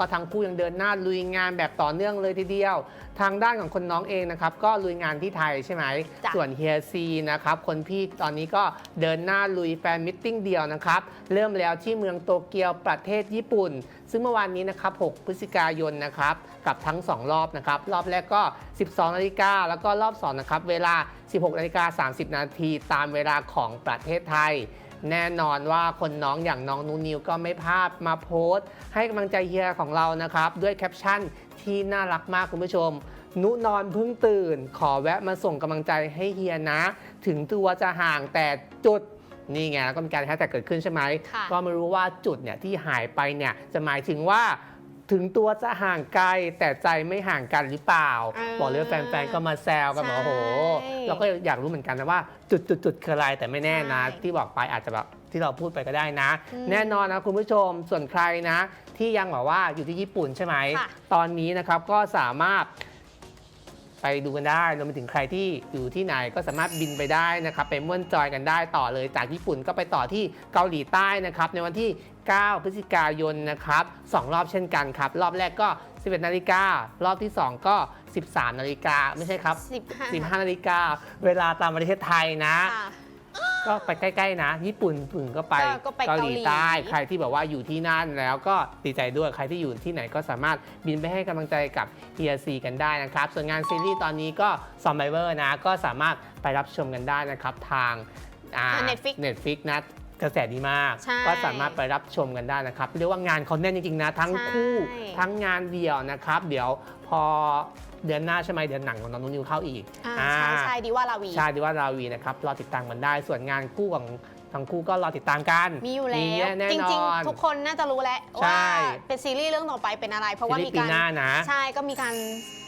ก็ทั้งคู่ยังเดินหน้าลุยงานแบบต่อเนื่องเลยทีเดียว ทางด้านของคนน้องเองนะครับก็ลุยงานที่ไทยใช่ไหมจ้ะส่วนเฮียซีนะครับคนพี่ตอนนี้ก็เดินหน้าลุยแฟนมิทติ้งเดียวนะครับเริ่มแล้วที่เมืองโตเกียวประเทศญี่ปุ่น ซึ่งเมื่อวานนี้นะครับ 6 พฤศจิกายนนะครับกับทั้ง 2 รอบนะครับรอบแรกก็ 12 นาฬิกาแล้วก็รอบ2นะครับเวลา 16 นาฬิกา 30 นาทีตามเวลาของประเทศไทย แน่นอนว่าคนน้องอย่างน้องนูนิวก็ไม่พลาดมาโพสต์ ให้กำลังใจเฮียของเรานะครับ ด้วยแคปชั่นที่น่ารักมากคุณผู้ชม นุนอนเพิ่งตื่น ขอแวะมาส่งกำลังใจให้เฮียนะ ถึงตัวจะห่างแต่จุดนี่ไงแล้วก็มีการแฮชแท็กเกิดขึ้นใช่ไหมค่ะก็ไม่รู้ว่าจุดเนี่ยที่หายไปเนี่ยจะหมายถึงว่า ถึงตัวจะห่างไกลแต่ใจไม่ห่างกันหรือเปล่าอ่าบอกเลยว่าแฟนๆ ก็มาแซวกันบอกว่าโอ้โห ใช่เราก็อยากรู้เหมือนกันนะว่า จุดจุดจุดคืออะไรแต่ไม่แน่นะ ใช่ที่บอกไปอาจจะแบบที่เราพูดไปก็ได้นะ อืมแน่นอนนะคุณผู้ชมส่วนใครนะ ที่ยังแบบว่าอยู่ที่ญี่ปุ่นใช่ไหม ค่ะ ตอนนี้นะครับก็สามารถ ไปดูกันได้รวมไปถึงใครที่อยู่ที่ไหนก็สามารถบินไปได้นะครับไปม่วนจอยกันได้ต่อเลยจากญี่ปุ่นก็ไปต่อที่เกาหลีใต้นะครับในวันที่ 9 พฤศจิกายนนะครับสองรอบเช่นกันครับ รอบแรกก็ 11 นาฬิการอบที่ 2 ก็ 13 นาฬิกาไม่ใช่ครับสิบห้า15นาฬิกาเวลาตามประเทศไทยนะค่ะก็ไปใกล้ๆนะ ญี่ปุ่นถึงก็ไปก็ก็ไปเกาหลีใต้ใครที่แบบว่าอยู่ที่นั่นแล้วก็ดีใจด้วยใครที่อยู่ที่ไหนก็สามารถบินไปให้กำลังใจกับ e ฮียซีกันได้นะครับ ส่วนงานซีรีส์ตอนนี้ก็ซอมไบเวอร์นะก็สามารถไปรับชมกันได้นะครับทางอ่าทาง Netflix Netflix นะ กระแสดีมาก ใช่ก็สามารถไปรับชมกันได้นะครับ เรียกว่างานเขาแน่นจริงๆนะ ทั้งคู่ใช่ทั้งงานเดี่ยวนะครับ เดี๋ยวพอเดือนหน้าใช่ไหมเดือนหนังของน้องนุ่นนิวเข้าอีกอ่าใช่อ่าใช่ดีว่าลาวีชาดิว่าราวีนะครับรอติดตามกันได้ ส่วนงานคู่ของทั้งคู่ก็รอติดตามกันมีอยู่แล้มีวแน่จนริง อน ๆ ทุกคนน่าจะรู้แล้วใช่ ว่าเป็นซีรีส์เรื่องต่อไปเป็นอะไร เพราะว่าซีมีรีส์ปีการหน้านะ ใช่ก็มีการ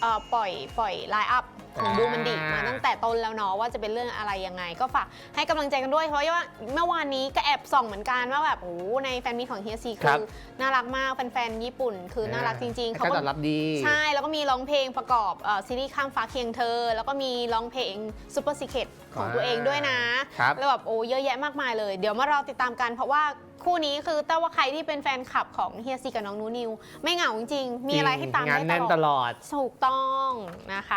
เอ่อปล่อยปล่อยไลน์อัพ ของอ่าดูมันดีมาตั้งแต่ต้นแล้วเนาะว่าจะเป็นเรื่องอะไรยังไง ก็ฝากให้กำลังใจกันด้วยเพราะว่าเมื่อวานนี้ก็แอบส่องเหมือนกันว่าแบบโอ้โหในแฟนมีตของเฮียซีครัคืบ อน่ารักมากแฟนๆญี่ปุ่น คือน่ารักจริงๆให้เขาการก็ตอบรับดี ใช่แล้วก็มีร้องเพลงประกอบเอ่อซีรีส์ข้ามฟ้าเคียงเธอ แล้วก็มีร้องเพลง Super Secret ของตัวเองด้วยนะ ครับ แล้วแบบโอ้เยอะแยะมากมายเลย เดี๋ยวมาเราติดตามกัน เพราะว่าคู่นี้คือแต่ว่าใครที่เป็นแฟนคลับของเฮียซีกับน้องนูนิว ไม่เหงาจริงๆมีอะไรให้ตามงานได้แน่นตตลอดลอด ถูกต้องนะคะ